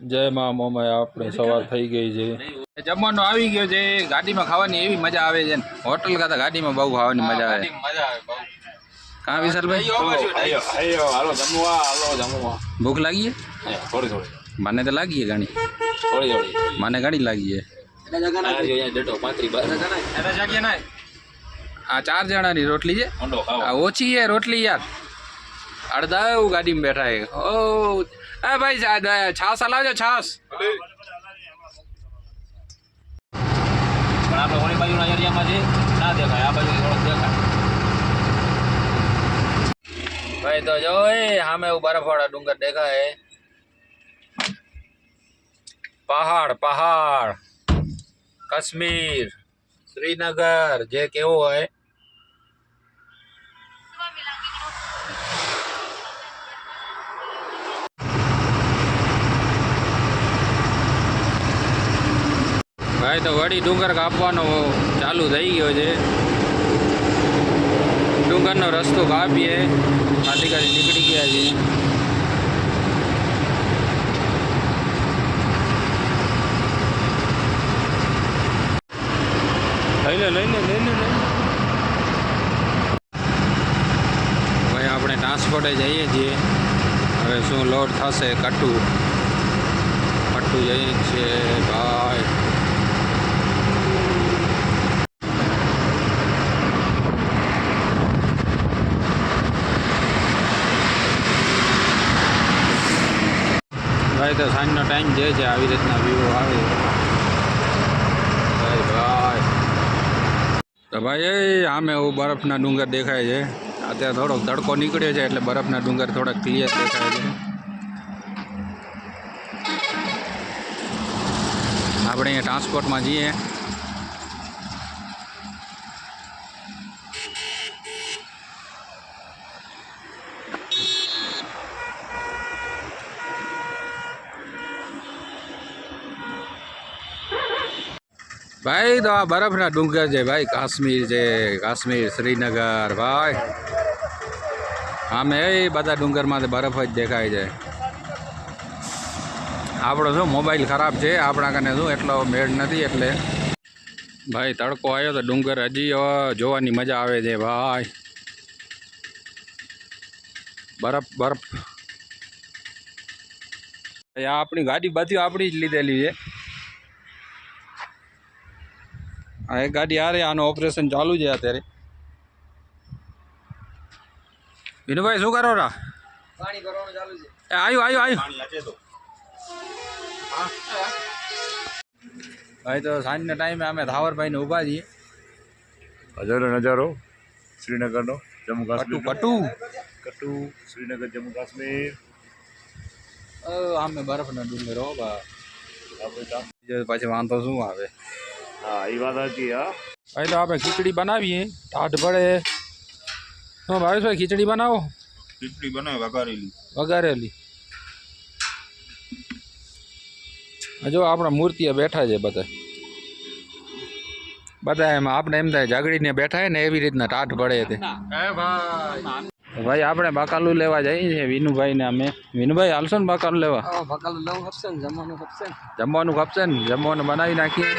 જય મા મોમાય આપણે સવાર થઈ ગઈ છે. જમવાનું આવી ગયો છે. ગાડીમાં ખાવાની એવી મજા આવે છે ને. હોટલ કરતા ગાડીમાં બહુ ખાવાની મજા આવે. મજા આવે બહુ. કાં વિશાલભાઈ? આયો આયો હાલો જમવા હાલો જમવા. ભૂખ લાગી છે? થોડી થોડી. મને તો લાગી છે ઘણી. થોડી થોડી. મને ઘણી લાગી છે. આ ચાર જણાની રોટલી છે? આ ઓછી છે રોટલી યાર. અડધા એવું ગાડીમાં બેઠા છે. ઓ એ ભાઈ છાસ હલાવજો, છાસ. પણ આપણે ઓલી બાજુના એરિયામાં ના દેખાય, આ બાજુ થોડોક દેખાય. ભાઈ, તો જો સામે એવું બરફવાળા ડુંગર દેખાય. પહાડ પહાડ. કાશ્મીર, શ્રીનગર, જે કેવું હોય. ભાઈ, તો વળી ડુંગર કાપવાનો ચાલુ થઈ ગયો છે. ડુંગરનો રસ્તો કાપીએ. અધિકારી નીકળી ગયા છે લઈ લે લઈ લે લઈ લે ભાઈ આપણે ટ્રાન્સપોર્ટે જઈએ છીએ. હવે શું લોડ થશે? કટુ. કટુ જઈએ છીએ ભાઈ. ભાઈ તો સાંજનો ટાઈમ જે છે આવી રીતના વ્યૂ આવે. ભાઈ તો ભાઈ, એ આમે એવું બરફના ડુંગર દેખાય છે. અત્યારે થોડોક તડકો નીકળ્યો છે એટલે બરફના ડુંગર થોડાક ક્લિયર દેખાય છે. આપણે અહીંયા ટ્રાન્સપોર્ટમાં જઈએ. ભાઈ, તો આ બરફના ડુંગર છે ભાઈ, કાશ્મીર છે, કાશ્મીર, શ્રીનગર, ભાઈ. આમે એ બધા ડુંગરમાં બરફ જ દેખાય છે. આપણો શું, મોબાઈલ ખરાબ છે? આપણા કને શું, એટલો મેળ નથી એટલે. ભાઈ, તડકો આવ્યો તો ડુંગર હજી જોવાની મજા આવે છે, ભાઈ. બરફ બરફ. આપણી ગાડી બધી આપણી જ લીધેલી છે. આ એક ગાડી આ રહી આનું ઓપરેશન ચાલુ છે અત્યારે. વિનુભાઈ શું કરો રા? પાણી ભરવાનું ચાલુ છે. એ આવ્યું આવ્યું આવ્યું પાણી આજે તો. ભાઈ તો સાંજના ટાઈમે અમે ધાવરભાઈને ઊભા છીએ. હજારો નજારો શ્રીનગરનો જમ્મુ કટુ કાશ્મીર કટુ. કટુ શ્રીનગર જમ્મુ કાશ્મીર. અમે બરફના ડુંગર હો બા. પાછી પછી વાંધો શું આવે? હા એ વાત હતી હા. ભાઈ તો આપણે ખીચડી બનાવીએ. ટાઢ પડે શું ભાવેશભાઈ ખીચડી બનાવો? ખીચડી બનાવે વઘારેલી. વઘારેલી. જો આપણા મૂર્તિઓ બેઠા છે બધા. બધા એમાં આપણે એમ થાય જાગડીને બેઠા ને એવી રીતના ટાઢ પડે તે ભાઈ આપણે બાકાલું લેવા જઈએ છીએ વિનુભાઈ ને અમે. વિનુભાઈ હાલશો ને બાકાલું લેવા? બકાલું લઉં ખપશે જમવાનું ખપશે ને. જમવાનું ખપશે ને જમવાનું બનાવી નાખીએ.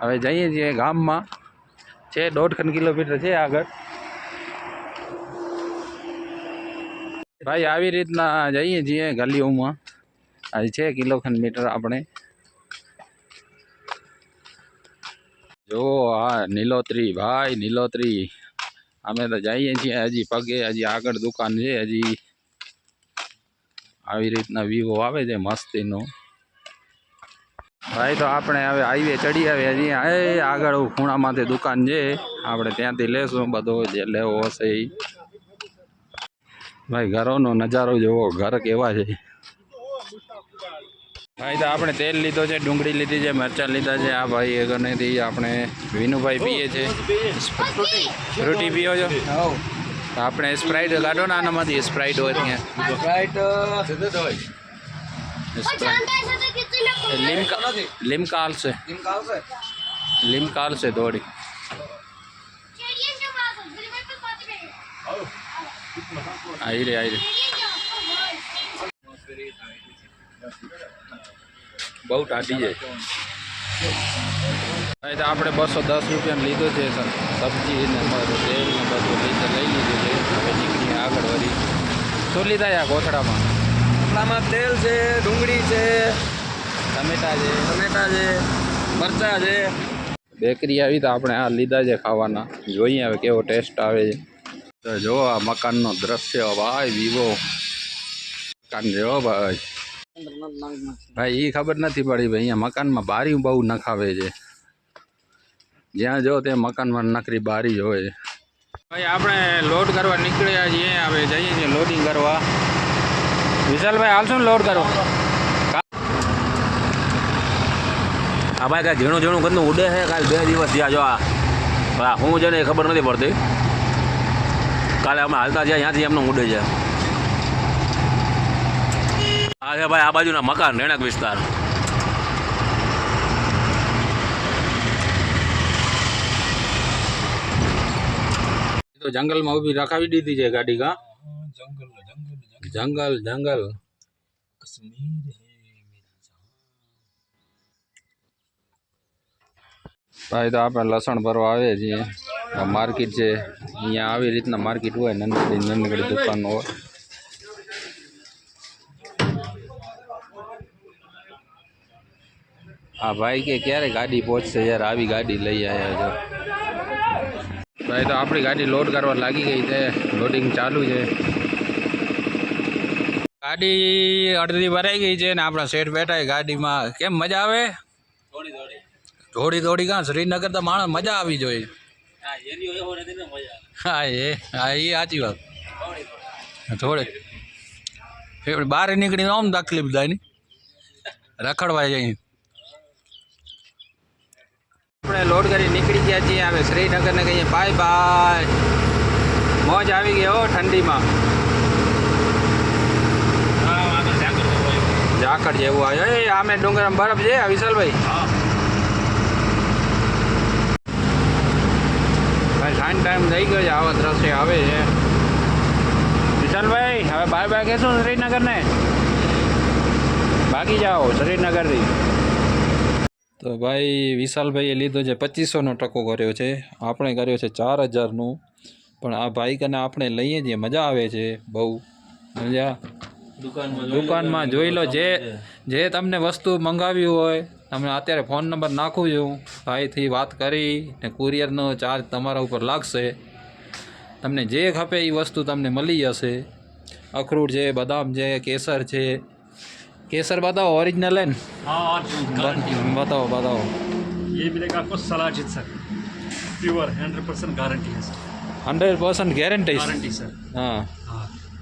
હવે જઈએ છીએ ગામમાં. છે દોઢ ખંડ કિલોમીટર છે આગળ. ભાઈ, આવી રીતના જઈએ છીએ ગલીઓમાં. આજે છે કિલો ખંડ મીટર આપણે. જો હા નીલોત્રી, ભાઈ, નીલોત્રી. અમે તો જઈએ છીએ, હજી પગે, હજી આગળ દુકાન છે, હજી. આવી રીતના વિવો આવે છે, મસ્તીનો. ભાઈ તો આપણે હવે હાઈવે ચડી આવે હજી એ આગળ ખૂણામાંથી દુકાન છે. આપણે ત્યાંથી લેશું બધો જે લેવો હશે એ ભાઈ ઘરોનો નજારો જોવો ઘર કેવા છે. ભાઈ તો આપણે તેલ લીધો છે ડુંગળી લીધી છે મરચાં લીધા છે. આ ભાઈ આગળથી આપણે વિનુભાઈ પીએ છે. ફ્રૂટી પીઓ છો? તો આપણે સ્પ્રાઇટ કાઢો ને આનામાંથી સ્પ્રાઇટ હોય ત્યાં. રાઈટ સ્પ્રાઇટ લીમકા લીમકા હાલશે કેમ કાવશે લીમકા હાલશે થોડી આઈ રે આઈ રે બહુ ટાઢી છે અહીં તો આપણે બસો દસ રૂપિયાનું લીધું છે સ- સબ્જી ને બધું તેલ ને બધું લઈ લઈ લીધું છે હવે નીકળીએ આગળ વળી શું લીધા છે આ કોથળામાં આમાં તેલ છે ડુંગળી છે ટમેટા છે. ટમેટા છે મરચાં છે. બેકરી આવી તો આપણે આ લીધા છે ખાવાના. જોઈએ હવે કેવો ટેસ્ટ આવે છે. તો જો આ મકાનનો દ્રશ્ય ભાઈ વિવો. મકાન જો ભાઈ. ભાઈ એ ખબર નથી પડી ભાઈ અહીંયા મકાનમાં બારી બહુ નખાવે છે. જ્યાં જો તે મકાનમાં નકરી બારી જ હોય. ભાઈ આપણે લોડ કરવા નીકળ્યા છીએ હવે જઈએ છીએ લોડિંગ કરવા. વિશાલભાઈ હાલશું ને લોડ કરવા આ ભાઈ કાંઈ ઝીણું ઝીણું ગંદનું ઉડે છે? કાલે બે દિવસ થયા જો આ. હા હું છે ને એ ખબર નથી પડતી. કાલે અમે હાલતા જ્યાં ત્યાંથી એમનું ઉડે છે. આ છે ભાઈ આ બાજુના મકાન રહેણાંક વિસ્તાર. તો જંગલમાં ઊભી રખાવી દીધી છે ગાડી કા? જંગલ જંગલ ભાઈ તો આપણે લસણ ભરવા આવે છીએ. માર્કેટ છે. અહીંયા આવી રીતના માર્કેટ હોય નંદગડી નંદગડી દુકાન હોય. હા ભાઈ કે ક્યારે ગાડી પહોંચશે યાર? આવી ગાડી લઈ આવ્યા છો. ભાઈ તો આપણી ગાડી લોડ કરવા લાગી ગઈ છે. લોડિંગ ચાલુ છે. ગાડી અડધી ભરાઈ ગઈ છે ને આપણા શેઠ બેઠા ગાડીમાં. કેમ મજા આવે? થોડી થોડી. કાં શ્રીનગર તો માણસ મજા આવી જોઈએ. હા એ હા એ સાચી વાત. થોડે બહાર નીકળીને આમ તકલીફ થાય ને? રખડવા જઈ આપણે લોડ કરી નીકળી ગયા છીએ હવે શ્રીનગરને કહીએ બાય બાય મોજ આવી ગઈ હો ઠંડીમાં. ઝાકળ જેવું આવ્યો એ આમે ડુંગરમાં બરફ છે આ વિશાલભાઈ? સાંજ ટાઈમ થઈ ગયો છે, આવા દ્રશ્ય આવે છે. વિશાલભાઈ, હવે બાય બાય કહેશું શ્રીનગરને? ભાગી જાઓ શ્રીનગરથી. તો ભાઈ, વિશાલભાઈએ લીધો છે પચીસોનો ટકો કર્યો છે. આપણે કર્યો છે ચાર હજારનું. પણ આ ભાઈ કને આપણે લઈએ છીએ મજા આવે છે, બહુ. મજા? દુકાનમાં જોઈ લો જે જે તમને વસ્તુ મંગાવ્યું હોય તમે અત્યારે ફોન નંબર નાખું છું ભાઈથી વાત કરી ને કુરિયરનો ચાર્જ તમારા ઉપર લાગશે તમને જે ખપે એ વસ્તુ તમને મળી જશે અખરોટ છે બદામ છે કેસર છે કેસર બતાવો ઓરિજિનલ હે ને हाँ और गारंटी બતાવો બતાવો ये मिलेगा आपको shilajit sir pure hundred percent guarantee है sir hundred percent guarantee guarantee sir हाँ हाँ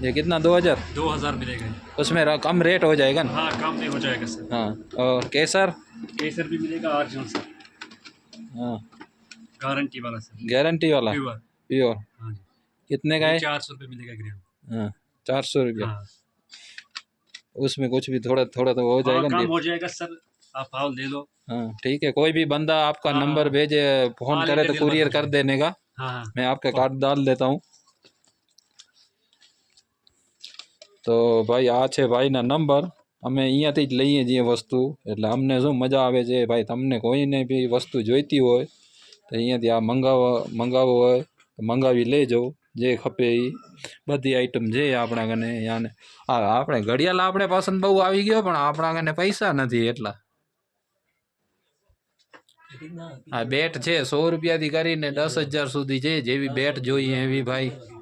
ये कितना? दो हज़ार? दो हज़ार मिलेगा उसमें कम रेट हो जाएगा ना? हाँ काम नहीं हो जाएगा सर। हाँ और केसर? केसर भी मिलेगा ऑरिजिनल सर हाँ। गारंटी वाला सर। गारंटी वाला? प्योर प्योर हाँ कितने का है? चार सौ रुपये मिलेगा ग्राम। हाँ चार सौ रुपया। हाँ। उसमें कुछ भी थोड़ा थोड़ा तो हो हाँ, जाएगा काम हो जाएगा सर। आप भाव ले लो। हाँ ठीक है। कोई भी बंदा आपका हाँ। नंबर भेजे फ़ोन करे तो कुरियर कर देने का। मैं आपका कार्ड डाल देता हूँ। તો ભાઈ આ છે ભાઈના નંબર અમે અહીંયાથી જ લઈએ છીએ વસ્તુ. એટલે અમને શું મજા આવે છે? ભાઈ, તમને કોઈને બી વસ્તુ જોઈતી હોય, તો અહીંયાથી આ મંગાવવા મંગાવવો હોય, તો મંગાવી લેજો. જે ખપે એ બધી આઈટમ છે આપણા કને યાને. હા આપણે ઘડિયાળ આપણે પસંદ બહુ આવી ગયો, પણ આપણા કને પૈસા નથી એટલા. હા બેટ છે, સો રૂપિયાથી કરીને દસ હજાર સુધી છે જેવી બેટ જોઈએ એવી ભાઈ.